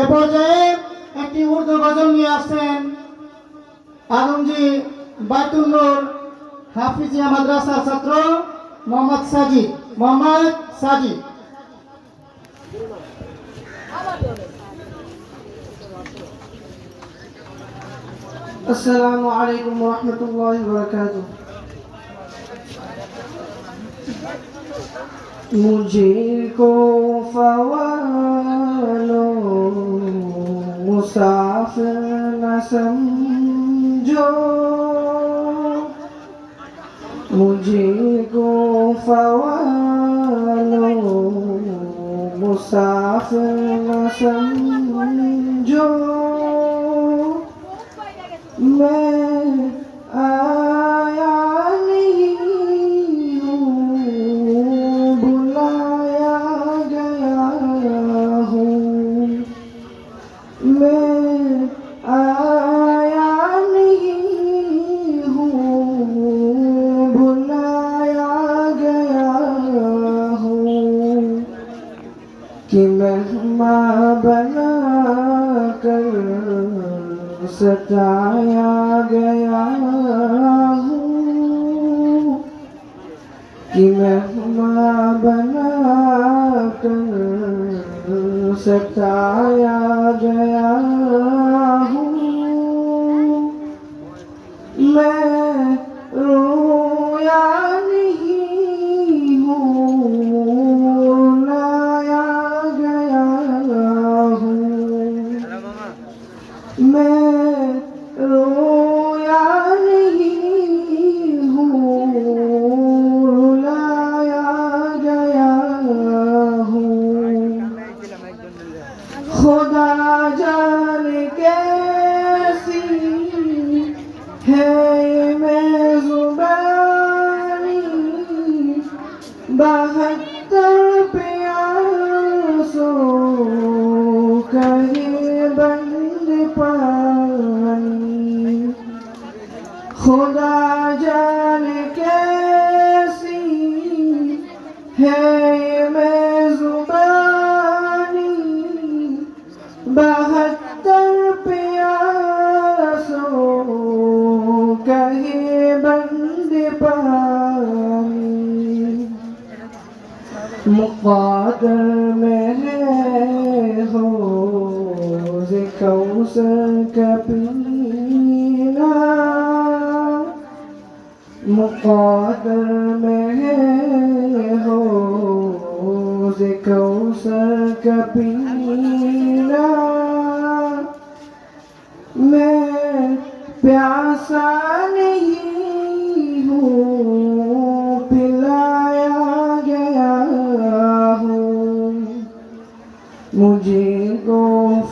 এ পর্যায়ে একটি উর্দু গজল নিয়ে আসছেন আলমজি বাইতুল হাফিজিয়া মাদ্রাসার ছাত্র মোহাম্মদ সাজিদ, মোহাম্মদ সাজি আসসালামু আলাইকুম রহমতুল্লাহ বরকাতুহ। मुझको फवालो मुसाफिर न समझो मुझको फवालो मुसाफिर न समझो मैं आ ما بنا کر ستایا گیا ہوں کہ مہما بنا کر ستایا گیا ہوں میں ہے میں زبانی بہتر پیاسو کہے بند پانی خدا جان کیسی ہے مقاد میں ہے حوض کوثر پینا۔ مقاد میں ہے ہو کوثر پینا۔ میں پیاسا jingo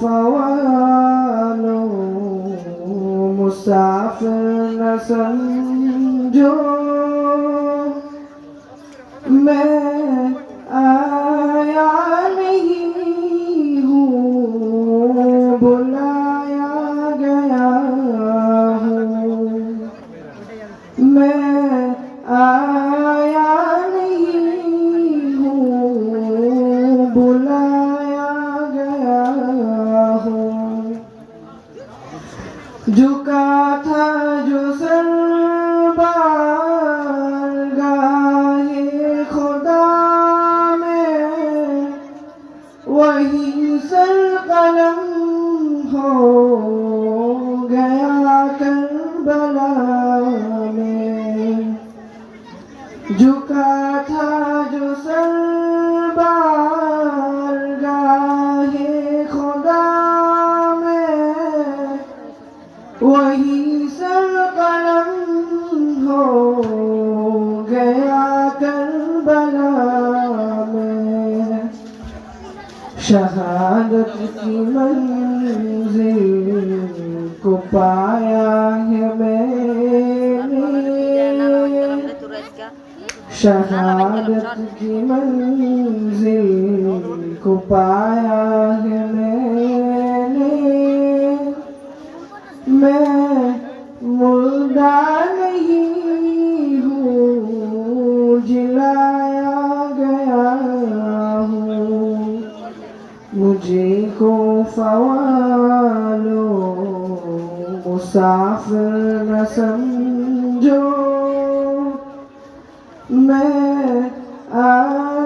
fawano musafir nasanjo me झुका था जो सर गाहे खुदा में वही शहादत की मंजिल को पाया है मैंने। शहादत की मंजिल को पाया है मैंने मैं मुर्दा नहीं हूँ मुझे સવાલો મુસાફર ન સમજો મેં આ